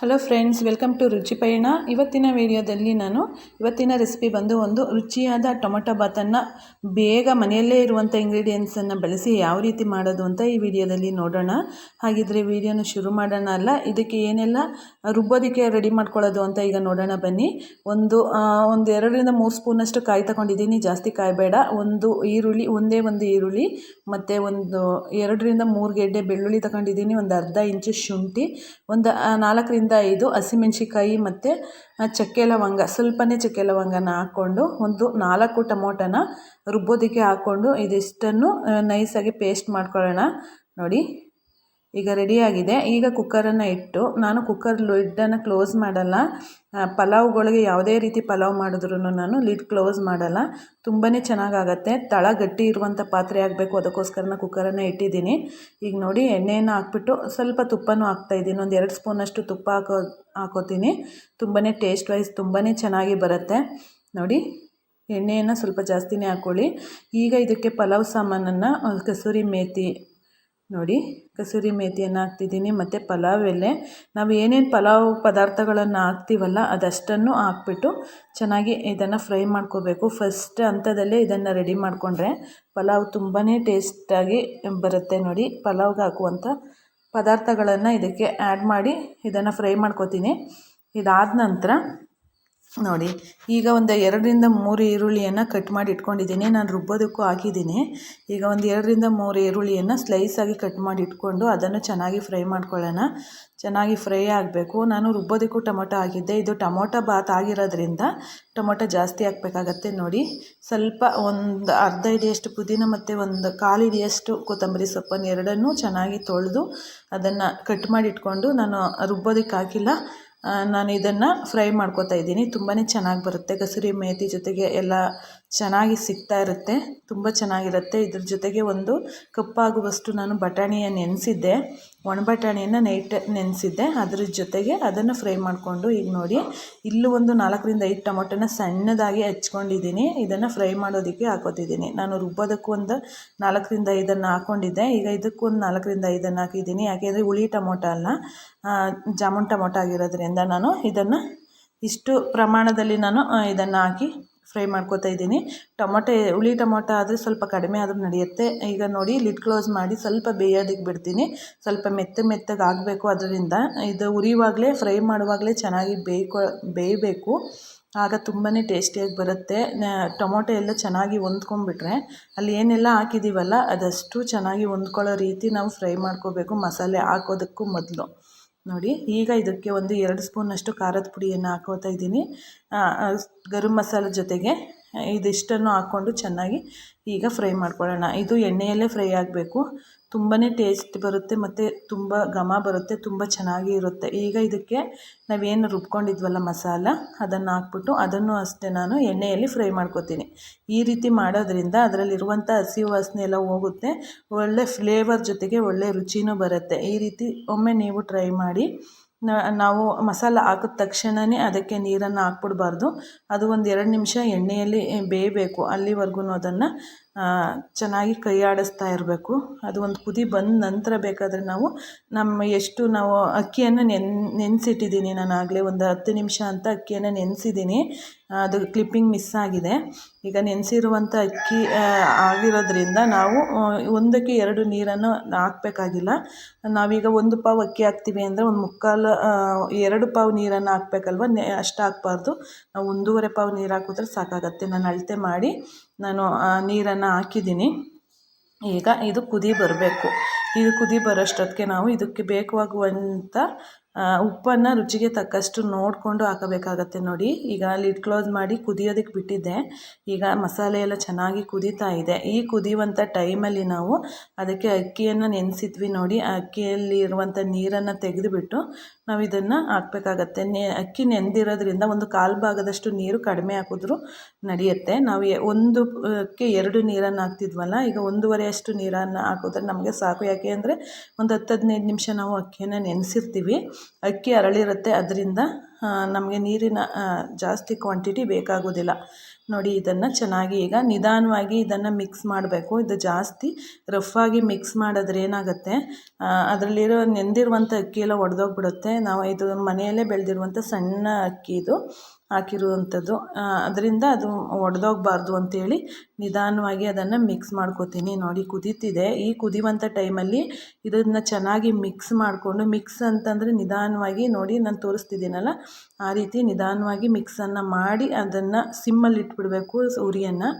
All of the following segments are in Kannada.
ಹಲೋ ಫ್ರೆಂಡ್ಸ್ ವೆಲ್ಕಮ್ ಟು ರುಚಿ ಪಯಣ ಇವತ್ತಿನ ವಿಡಿಯೋದಲ್ಲಿ ನಾನು ಇವತ್ತಿನ ರೆಸಿಪಿ ಬಂದು ಒಂದು ರುಚಿಯಾದ ಟೊಮೊಟೊ ಬಾತನ್ನು ಬೇಗ ಮನೆಯಲ್ಲೇ ಇರುವಂಥ ಇಂಗ್ರೀಡಿಯೆಂಟ್ಸನ್ನು ಬಳಸಿ ಯಾವ ರೀತಿ ಮಾಡೋದು ಅಂತ ಈ ವಿಡಿಯೋದಲ್ಲಿ ನೋಡೋಣ. ಹಾಗಿದ್ರೆ ವಿಡಿಯೋನ ಶುರು ಮಾಡೋಣ ಅಲ್ಲ, ಇದಕ್ಕೆ ಏನೆಲ್ಲ ರುಬ್ಬೋದಕ್ಕೆ ರೆಡಿ ಮಾಡ್ಕೊಳ್ಳೋದು ಅಂತ ಈಗ ನೋಡೋಣ ಬನ್ನಿ. ಒಂದು ಒಂದು ಎರಡರಿಂದ ಮೂರು ಸ್ಪೂನಷ್ಟು ಕಾಯಿ ತಗೊಂಡಿದ್ದೀನಿ, ಜಾಸ್ತಿ ಕಾಯಿ ಬೇಡ. ಒಂದು ಈರುಳ್ಳಿ, ಒಂದೇ ಒಂದು ಈರುಳ್ಳಿ, ಮತ್ತು ಒಂದು ಎರಡರಿಂದ ಮೂರು ಗೆಡ್ಡೆ ಬೆಳ್ಳುಳ್ಳಿ ತಗೊಂಡಿದ್ದೀನಿ, ಒಂದು ಅರ್ಧ ಇಂಚು ಶುಂಠಿ, ಒಂದು ನಾಲ್ಕರಿಂದ ಐದು ಐದು ಹಸಿಮೆಣ್ಸಿಕಾಯಿ ಮತ್ತು ಚಕ್ಕೆ ಲವಂಗ, ಸ್ವಲ್ಪನೇ ಚಕ್ಕೆ ಲವಂಗನ ಹಾಕ್ಕೊಂಡು ಒಂದು ನಾಲ್ಕು ಟೊಮೊಟೊನ ರುಬ್ಬೋದಕ್ಕೆ ಹಾಕ್ಕೊಂಡು ಇದಿಷ್ಟನ್ನು ನೈಸಾಗಿ ಪೇಸ್ಟ್ ಮಾಡ್ಕೊಳ್ಳೋಣ. ನೋಡಿ. ಈಗ ರೆಡಿಯಾಗಿದೆ. ಈಗ ಕುಕ್ಕರನ್ನು ಇಟ್ಟು ನಾನು ಕುಕ್ಕರ್ ಲಿಡ್ಡನ್ನು ಕ್ಲೋಸ್ ಮಾಡಲ್ಲ. ಪಲಾವ್ಗಳಿಗೆ ಯಾವುದೇ ರೀತಿ ಪಲಾವ್ ಮಾಡಿದ್ರೂ ನಾನು ಲಿಡ್ ಕ್ಲೋಸ್ ಮಾಡಲ್ಲ. ತುಂಬಾ ಚೆನ್ನಾಗಾಗತ್ತೆ. ತಳ ಗಟ್ಟಿ ಇರುವಂಥ ಪಾತ್ರೆ ಆಗಬೇಕು. ಅದಕ್ಕೋಸ್ಕರ ನಾನು ಕುಕ್ಕರನ್ನು ಇಟ್ಟಿದ್ದೀನಿ. ಈಗ ನೋಡಿ ಎಣ್ಣೆಯನ್ನು ಹಾಕ್ಬಿಟ್ಟು ಸ್ವಲ್ಪ ತುಪ್ಪನೂ ಹಾಕ್ತಾಯಿದ್ದೀನಿ ಒಂದು ಎರಡು ಸ್ಪೂನಷ್ಟು ತುಪ್ಪ ಹಾಕೋ, ಹಾಕೋತೀನಿ. ತುಂಬಾ ಟೇಸ್ಟ್ ವೈಸ್ ತುಂಬಾ ಚೆನ್ನಾಗಿ ಬರುತ್ತೆ. ನೋಡಿ, ಎಣ್ಣೆಯನ್ನು ಸ್ವಲ್ಪ ಜಾಸ್ತಿನೇ ಹಾಕ್ಕೊಳ್ಳಿ ಈಗ ಇದಕ್ಕೆ ಪಲಾವ್ ಸಾಮಾನನ್ನು ಕಸೂರಿ ಮೇಥಿ ನೋಡಿ, ಕಸೂರಿ ಮೇಥಿಯನ್ನು ಹಾಕ್ತಿದ್ದೀನಿ, ಮತ್ತು ಪಲಾವ್ ಎಲೆ. ನಾವು ಏನೇನು ಪಲಾವ್ ಪದಾರ್ಥಗಳನ್ನು ಹಾಕ್ತೀವಲ್ಲ, ಅದಷ್ಟನ್ನು ಹಾಕ್ಬಿಟ್ಟು ಚೆನ್ನಾಗಿ ಇದನ್ನು ಫ್ರೈ ಮಾಡ್ಕೋಬೇಕು. ಫಸ್ಟ್ ಹಂತದಲ್ಲೇ ಇದನ್ನು ರೆಡಿ ಮಾಡಿಕೊಂಡ್ರೆ ಪಲಾವ್ ತುಂಬಾ ಟೇಸ್ಟಾಗಿ ಬರುತ್ತೆ ನೋಡಿ. ಪಲಾವ್ಗೆ ಹಾಕುವಂಥ ಪದಾರ್ಥಗಳನ್ನು ಇದಕ್ಕೆ ಆ್ಯಡ್ ಮಾಡಿ ಇದನ್ನು ಫ್ರೈ ಮಾಡ್ಕೋತೀನಿ. ಇದಾದ ನಂತರ ನೋಡಿ, ಈಗ ಒಂದು ಎರಡರಿಂದ ಮೂರು ಈರುಳ್ಳಿಯನ್ನು ಕಟ್ ಮಾಡಿ ಇಟ್ಕೊಂಡಿದ್ದೀನಿ. ನಾನು ರುಬ್ಬೋದಕ್ಕೂ ಹಾಕಿದ್ದೀನಿ. ಈಗ ಒಂದು ಎರಡರಿಂದ ಮೂರು ಈರುಳ್ಳಿಯನ್ನು ಸ್ಲೈಸಾಗಿ ಕಟ್ ಮಾಡಿ ಇಟ್ಕೊಂಡು ಅದನ್ನು ಚೆನ್ನಾಗಿ ಫ್ರೈ ಮಾಡ್ಕೊಳ್ಳೋಣ. ಚೆನ್ನಾಗಿ ಫ್ರೈ ಆಗಬೇಕು. ನಾನು ರುಬ್ಬೋದಕ್ಕೂ ಟೊಮೊಟೊ ಹಾಕಿದ್ದೆ. ಇದು ಟೊಮೊಟೊ ಬಾತ್ ಆಗಿರೋದ್ರಿಂದ ಟೊಮೊಟೊ ಜಾಸ್ತಿ ಹಾಕಬೇಕಾಗತ್ತೆ ನೋಡಿ. ಸ್ವಲ್ಪ ಒಂದು ಅರ್ಧ ಇದೆಯಷ್ಟು ಪುದೀನ ಮತ್ತು ಒಂದು ಕಾಲು ಇದೆಯಷ್ಟು ಕೊತ್ತಂಬರಿ ಸೊಪ್ಪನ್ನು ಎರಡನ್ನೂ ಚೆನ್ನಾಗಿ ತೊಳೆದು ಅದನ್ನು ಕಟ್ ಮಾಡಿ ಇಟ್ಕೊಂಡು ನಾನು ರುಬ್ಬೋದಕ್ಕೆ ಹಾಕಿಲ್ಲ. ನಾನು ಇದನ್ನು ಫ್ರೈ ಮಾಡ್ಕೋತಾ ಇದ್ದೀನಿ. ತುಂಬಾ ಚೆನ್ನಾಗಿ ಬರುತ್ತೆ. ಕಸೂರಿ ಮೇಥಿ ಜೊತೆಗೆ ಎಲ್ಲ ಚೆನ್ನಾಗಿ ಸಿಗ್ತಾ ಇರುತ್ತೆ. ತುಂಬ ಚೆನ್ನಾಗಿರುತ್ತೆ. ಇದ್ರ ಜೊತೆಗೆ ಒಂದು ಕಪ್ಪಾಗುವಷ್ಟು ನಾನು ಬಟಾಣಿಯ ನೆನೆಸಿದ್ದೆ. ಒಣ ಬಟಾಣಿಯನ್ನು ನೈಟ್ ನೆನೆಸಿದ್ದೆ. ಅದ್ರ ಜೊತೆಗೆ ಅದನ್ನು ಫ್ರೈ ಮಾಡಿಕೊಂಡು ಈಗ ನೋಡಿ, ಇಲ್ಲೂ ಒಂದು ನಾಲ್ಕರಿಂದ ಐದು ಟೊಮೊಟೊನ ಸಣ್ಣದಾಗಿ ಹಚ್ಕೊಂಡಿದ್ದೀನಿ. ಇದನ್ನು ಫ್ರೈ ಮಾಡೋದಕ್ಕೆ ಹಾಕೋತಿದ್ದೀನಿ. ನಾನು ರುಬ್ಬೋದಕ್ಕೂ ಒಂದು ನಾಲ್ಕರಿಂದ ಐದನ್ನು ಹಾಕ್ಕೊಂಡಿದ್ದೆ ಈಗ ಇದಕ್ಕೂ ಒಂದು ನಾಲ್ಕರಿಂದ ಐದನ್ನು ಹಾಕಿದ್ದೀನಿ. ಯಾಕೆಂದರೆ ಹುಳಿ ಟೊಮೊಟೊ ಅಲ್ಲ ಜಾಮೂನ್ ಟೊಮೊಟೊ ಆಗಿರೋದ್ರಿಂದ ನಾನು ಇದನ್ನು ಇಷ್ಟು ಪ್ರಮಾಣದಲ್ಲಿ ನಾನು ಇದನ್ನು ಹಾಕಿ ಫ್ರೈ ಮಾಡ್ಕೋತಾ ಇದ್ದೀನಿ. ಟೊಮೊಟೊ, ಹುಳಿ ಟೊಮೊಟೊ ಆದರೆ ಸ್ವಲ್ಪ ಕಡಿಮೆ ಆದರೂ ನಡೆಯುತ್ತೆ. ಈಗ ನೋಡಿ ಲಿಡ್ ಕ್ಲೋಸ್ ಮಾಡಿ ಸ್ವಲ್ಪ ಬೇಯೋದಕ್ಕೆ ಬಿಡ್ತೀನಿ. ಸ್ವಲ್ಪ ಮೆತ್ತ ಮೆತ್ತಗೆ ಆಗಬೇಕು ಅದರಿಂದ. ಇದು ಉರಿಯುವಾಗಲೇ ಫ್ರೈ ಮಾಡುವಾಗಲೇ ಚೆನ್ನಾಗಿ ಬೇಯ್ಕೊ ಬೇಯಬೇಕು. ಆಗ ತುಂಬಾ ಟೇಸ್ಟಿಯಾಗಿ ಬರುತ್ತೆ. ಟೊಮೊಟೊ ಎಲ್ಲ ಚೆನ್ನಾಗಿ ಹೊಂದ್ಕೊಂಡ್ಬಿಟ್ರೆ ಅಲ್ಲಿ ಏನೆಲ್ಲ ಹಾಕಿದ್ದೀವಲ್ಲ ಅದಷ್ಟು ಚೆನ್ನಾಗಿ ಹೊಂದ್ಕೊಳ್ಳೋ ರೀತಿ ನಾವು ಫ್ರೈ ಮಾಡ್ಕೋಬೇಕು ಮಸಾಲೆ ಹಾಕೋದಕ್ಕೂ ಮೊದಲು. ನೋಡಿ ಈಗ ಇದಕ್ಕೆ ಒಂದು ಎರಡು ಸ್ಪೂನಷ್ಟು ಖಾರದ ಪುಡಿಯನ್ನು ಹಾಕೋತಾ ಇದ್ದೀನಿ. ಗರಂ ಮಸಾಲೆ ಜೊತೆಗೆ ಇದಿಷ್ಟನ್ನು ಹಾಕ್ಕೊಂಡು ಚೆನ್ನಾಗಿ ಈಗ ಫ್ರೈ ಮಾಡ್ಕೊಳ್ಳೋಣ. ಇದು ಎಣ್ಣೆಯಲ್ಲೇ ಫ್ರೈ ಆಗಬೇಕು. ತುಂಬಾ ಟೇಸ್ಟ್ ಬರುತ್ತೆ ಮತ್ತು ತುಂಬ ಘಮ ಬರುತ್ತೆ, ತುಂಬ ಚೆನ್ನಾಗಿ ಇರುತ್ತೆ. ಈಗ ಇದಕ್ಕೆ ನಾವೇನು ರುಬ್ಕೊಂಡಿದ್ವಲ್ಲ ಮಸಾಲ, ಅದನ್ನು ಹಾಕ್ಬಿಟ್ಟು ಅದನ್ನು ಅಷ್ಟೇ ನಾನು ಎಣ್ಣೆಯಲ್ಲಿ ಫ್ರೈ ಮಾಡ್ಕೊತೀನಿ. ಈ ರೀತಿ ಮಾಡೋದ್ರಿಂದ ಅದರಲ್ಲಿರುವಂಥ ಹಸಿ ವಾಸನೆ ಎಲ್ಲ ಹೋಗುತ್ತೆ, ಒಳ್ಳೆ ಫ್ಲೇವರ್ ಜೊತೆಗೆ ಒಳ್ಳೆ ರುಚಿನೂ ಬರುತ್ತೆ. ಈ ರೀತಿ ಒಮ್ಮೆ ನೀವು ಟ್ರೈ ಮಾಡಿ ನಾವು ಮಸಾಲ ಹಾಕಿದ ತಕ್ಷಣವೇ ಅದಕ್ಕೆ ನೀರನ್ನು ಹಾಕ್ಬಿಡ್ಬಾರ್ದು. ಅದು ಒಂದು ಎರಡು ನಿಮಿಷ ಎಣ್ಣೆಯಲ್ಲಿ ಬೇಯಬೇಕು. ಅಲ್ಲಿವರ್ಗೂ ಅದನ್ನು ಚೆನ್ನಾಗಿ ಕೈ ಆಡಿಸ್ತಾ ಇರಬೇಕು. ಅದು ಒಂದು ಕುದಿ ಬಂದ ನಂತರ ಬೇಕಾದರೆ ನಾವು ನಮ್ಮ ಎಷ್ಟು ನಾವು ಅಕ್ಕಿಯನ್ನು ನೆನ್, ನೆನೆಸಿಟ್ಟಿದ್ದೀನಿ ನಾನು ಆಗಲೇ ಒಂದು ಹತ್ತು ನಿಮಿಷ ಅಂತ ಅಕ್ಕಿಯನ್ನು ನೆನೆಸಿದ್ದೀನಿ. ಅದು ಕ್ಲಿಪ್ಪಿಂಗ್ ಮಿಸ್ ಆಗಿದೆ. ಈಗ ನೆನೆಸಿರುವಂಥ ಅಕ್ಕಿ ಆಗಿರೋದ್ರಿಂದ ನಾವು ಒಂದಕ್ಕೆ ಎರಡು ನೀರನ್ನು ಹಾಕ್ಬೇಕಾಗಿಲ್ಲ. ನಾವೀಗ ಒಂದು ಪಾವು ಅಕ್ಕಿ ಹಾಕ್ತೀವಿ ಅಂದರೆ ಒಂದು ಮುಕ್ಕಾಲು ಎರಡು ಪಾವು ನೀರನ್ನು ಹಾಕ್ಬೇಕಲ್ವ? ನೆ, ಅಷ್ಟು ಹಾಕ್ಬಾರ್ದು. ನಾವು ಒಂದೂವರೆ ಪಾವು ನೀರು ಹಾಕಿದ್ರೆ ಸಾಕಾಗತ್ತೆ. ನಾನು ಅಳತೆ ಮಾಡಿ ನಾನು ನೀರನ್ನು ಹಾಕಿದ್ದೀನಿ. ಈಗ ಇದು ಕುದಿ ಬರಬೇಕು. ಇದು ಕುದಿ ಬರೋಷ್ಟೊತ್ತಿಗೆ ನಾವು ಇದಕ್ಕೆ ಬೇಕಾಗುವಂಥ ಉಪ್ಪನ್ನು ರುಚಿಗೆ ತಕ್ಕಷ್ಟು ನೋಡಿಕೊಂಡು ಹಾಕಬೇಕಾಗತ್ತೆ ನೋಡಿ. ಈಗ ಲಿಡ್ ಕ್ಲೋಸ್ ಮಾಡಿ ಕುದಿಯೋದಕ್ಕೆ ಬಿಟ್ಟಿದ್ದೆ. ಈಗ ಮಸಾಲೆ ಎಲ್ಲ ಚೆನ್ನಾಗಿ ಕುದೀತಾ ಇದೆ. ಈ ಕುದಿಯುವಂಥ ಟೈಮಲ್ಲಿ ನಾವು ಅದಕ್ಕೆ ಅಕ್ಕಿಯನ್ನು ನೆನೆಸಿದ್ವಿ ನೋಡಿ. ಆ ಅಕ್ಕಿಯಲ್ಲಿ ಇರುವಂಥ ನೀರನ್ನು ತೆಗೆದುಬಿಟ್ಟು ನಾವು ಇದನ್ನು ಹಾಕಬೇಕಾಗತ್ತೆ. ಅಕ್ಕಿ ನೆಂದಿರೋದ್ರಿಂದ ಒಂದು ಕಾಲು ಭಾಗದಷ್ಟು ನೀರು ಕಡಿಮೆ ಹಾಕಿದ್ರು ನಡೆಯುತ್ತೆ. ನಾವು ಒಂದು ಅಕ್ಕಿ ಎರಡು ನೀರನ್ನು ಹಾಕ್ತಿದ್ವಲ್ಲ, ಈಗ ಒಂದೂವರೆ ಅಷ್ಟು ನೀರನ್ನು ಹಾಕಿದ್ರೆ ನಮಗೆ ಸಾಕು. ಯಾಕೆ ಅಂದರೆ ಒಂದು ಹತ್ತು ಹದಿನೈದು ನಿಮಿಷ ನಾವು ಅಕ್ಕಿಯನ್ನು ನೆನೆಸಿರ್ತೀವಿ. ಅಕ್ಕಿ ಅರಳಿರುತ್ತೆ, ಅದರಿಂದ ನಮಗೆ ನೀರಿನ ಜಾಸ್ತಿ ಕ್ವಾಂಟಿಟಿ ಬೇಕಾಗೋದಿಲ್ಲ. ನೋಡಿ ಇದನ್ನು ಚೆನ್ನಾಗಿ ಈಗ ನಿಧಾನವಾಗಿ ಇದನ್ನು ಮಿಕ್ಸ್ ಮಾಡಬೇಕು. ಇದು ಜಾಸ್ತಿ ರಫಾಗಿ ಮಿಕ್ಸ್ ಮಾಡಿದ್ರೆ ಏನಾಗುತ್ತೆ ಅದರಲ್ಲಿರೋ ನೆಂದಿರುವಂಥ ಅಕ್ಕಿ ಎಲ್ಲ ಒಡೆದೋಗ್ಬಿಡುತ್ತೆ. ನಾವು ಇದು ಮನೆಯಲ್ಲೇ ಬೆಳೆದಿರುವಂಥ ಸಣ್ಣ ಅಕ್ಕಿ ಇದು. ಹಾಕಿರುವಂಥದ್ದು. ಅದರಿಂದ ಅದು ಒಡೆದೋಗ್ಬಾರ್ದು ಅಂತೇಳಿ ನಿಧಾನವಾಗಿ ಅದನ್ನು ಮಿಕ್ಸ್ ಮಾಡ್ಕೋತೀನಿ. ನೋಡಿ ಕುದೀತಿದೆ. ಈ ಕುದಿಯುವಂಥ ಟೈಮಲ್ಲಿ ಇದನ್ನು ಚೆನ್ನಾಗಿ ಮಿಕ್ಸ್ ಮಾಡಿಕೊಂಡು ಮಿಕ್ಸ್ ಅಂತಂದರೆ ನಿಧಾನವಾಗಿ ನೋಡಿ ನಾನು ತೋರಿಸ್ತಿದ್ದೀನಲ್ಲ, ಆ ರೀತಿ ನಿಧಾನವಾಗಿ ಮಿಕ್ಸನ್ನು ಮಾಡಿ ಅದನ್ನು ಸಿಮ್ಮಲ್ಲಿ ಇಟ್ಬಿಡಬೇಕು ಉರಿಯನ್ನು.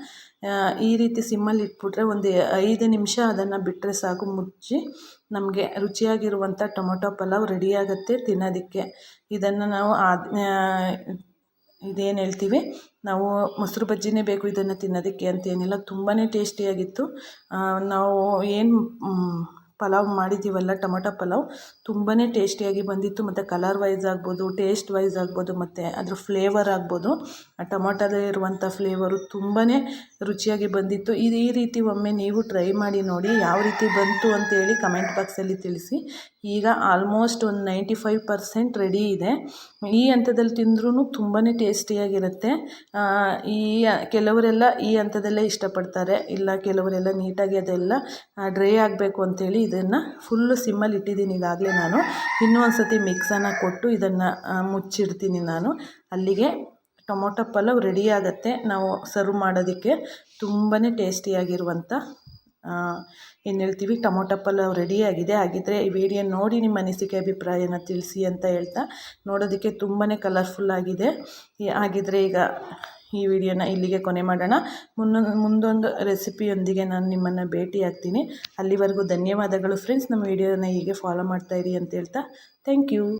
ಈ ರೀತಿ ಸಿಮ್ಮಲ್ಲಿ ಇಟ್ಬಿಟ್ರೆ ಒಂದು ಐದು ನಿಮಿಷ ಅದನ್ನು ಬಿಟ್ಟರೆ ಸಾಕು ಮುಚ್ಚಿ ನಮಗೆ ರುಚಿಯಾಗಿರುವಂಥ ಟೊಮೊಟೊ ಪಲಾವ್ ರೆಡಿಯಾಗುತ್ತೆ ತಿನ್ನೋದಕ್ಕೆ. ಇದನ್ನು ನಾವು ಇದೇನು ಹೇಳ್ತೀವಿ? ನಾವು ಮೊಸರು ಬಜ್ಜಿನೇ ಬೇಕು ಇದನ್ನು ತಿನ್ನೋದಕ್ಕೆ ಅಂತೇನಿಲ್ಲ ತುಂಬಾ ಟೇಸ್ಟಿಯಾಗಿತ್ತು. ನಾವು ಏನು ಪಲಾವ್ ಮಾಡಿದ್ದೀವಲ್ಲ ಟೊಮೊಟೊ ಪಲಾವ್ ತುಂಬಾ ಟೇಸ್ಟಿಯಾಗಿ ಬಂದಿತ್ತು. ಮತ್ತು ಕಲರ್ ವೈಸ್ ಆಗ್ಬೋದು, ಟೇಸ್ಟ್ ವೈಸ್ ಆಗ್ಬೋದು, ಮತ್ತು ಅದ್ರ ಫ್ಲೇವರ್ ಆಗ್ಬೋದು. ಆ ಟೊಮೊಟೊದಲ್ಲಿರುವಂಥ ಫ್ಲೇವರು ತುಂಬಾ ರುಚಿಯಾಗಿ ಬಂದಿತ್ತು. ಇದು ಈ ರೀತಿ ಒಮ್ಮೆ ನೀವು ಟ್ರೈ ಮಾಡಿ ನೋಡಿ ಯಾವ ರೀತಿ ಬಂತು ಅಂತೇಳಿ ಕಮೆಂಟ್ ಬಾಕ್ಸಲ್ಲಿ ತಿಳಿಸಿ. ಈಗ ಆಲ್ಮೋಸ್ಟ್ ಒಂದು ನೈಂಟಿ ಫೈವ್ ಪರ್ಸೆಂಟ್ ರೆಡಿ ಇದೆ. ಈ ಹಂತದಲ್ಲಿ ತಿಂದ್ರೂ ತುಂಬಾ ಟೇಸ್ಟಿಯಾಗಿರುತ್ತೆ. ಈ ಕೆಲವರೆಲ್ಲ ಈ ಹಂತದಲ್ಲೇ ಇಷ್ಟಪಡ್ತಾರೆ. ಇಲ್ಲ, ಕೆಲವರೆಲ್ಲ ನೀಟಾಗಿ ಅದೆಲ್ಲ ಡ್ರೈ ಆಗಬೇಕು ಅಂತೇಳಿ ಇದನ್ನು ಫುಲ್ಲು ಸಿಮ್ಮಲ್ಲಿ ಇಟ್ಟಿದ್ದೀನಿ ಈಗಾಗಲೇ ನಾನು. ಇನ್ನೂ ಒಂದು ಸತಿ ಮಿಕ್ಸನ್ನು ಕೊಟ್ಟು ಇದನ್ನು ಮುಚ್ಚಿಡ್ತೀನಿ ನಾನು. ಅಲ್ಲಿಗೆ ಟೊಮೊಟೊ ಪಲಾವ್ ರೆಡಿ ಆಗುತ್ತೆ. ನಾವು ಸರ್ವ್ ಮಾಡೋದಕ್ಕೆ ತುಂಬಾ ಟೇಸ್ಟಿಯಾಗಿರುವಂಥ ಏನು ಹೇಳ್ತೀವಿ? ಟೊಮೊಟೊ ಪಲಾವ್ ರೆಡಿಯಾಗಿದೆ ಹಾಗಿದ್ದರೆ ಈ ವಿಡಿಯೋ ನೋಡಿ ನಿಮ್ಮ ಅನಿಸಿಕೆ, ಅಭಿಪ್ರಾಯನ ತಿಳಿಸಿ ಅಂತ ಹೇಳ್ತಾ ನೋಡೋದಕ್ಕೆ ತುಂಬಾ ಕಲರ್ಫುಲ್ಲಾಗಿದೆ ಹಾಗಿದ್ರೆ ಈಗ ಈ ವಿಡಿಯೋನ ಇಲ್ಲಿಗೆ ಕೊನೆ ಮಾಡೋಣ. ಮುನ್ನೊಂದು ಮುಂದೊಂದು ರೆಸಿಪಿಯೊಂದಿಗೆ ನಾನು ನಿಮ್ಮನ್ನು ಭೇಟಿ ಆಗ್ತೀನಿ. ಅಲ್ಲಿವರೆಗೂ ಧನ್ಯವಾದಗಳು ಫ್ರೆಂಡ್ಸ್ ನಮ್ಮ ವಿಡಿಯೋನ ಹೀಗೆ ಫಾಲೋ ಮಾಡ್ತಾಯಿರಿ ಅಂತ ಹೇಳ್ತಾ ಥ್ಯಾಂಕ್ ಯು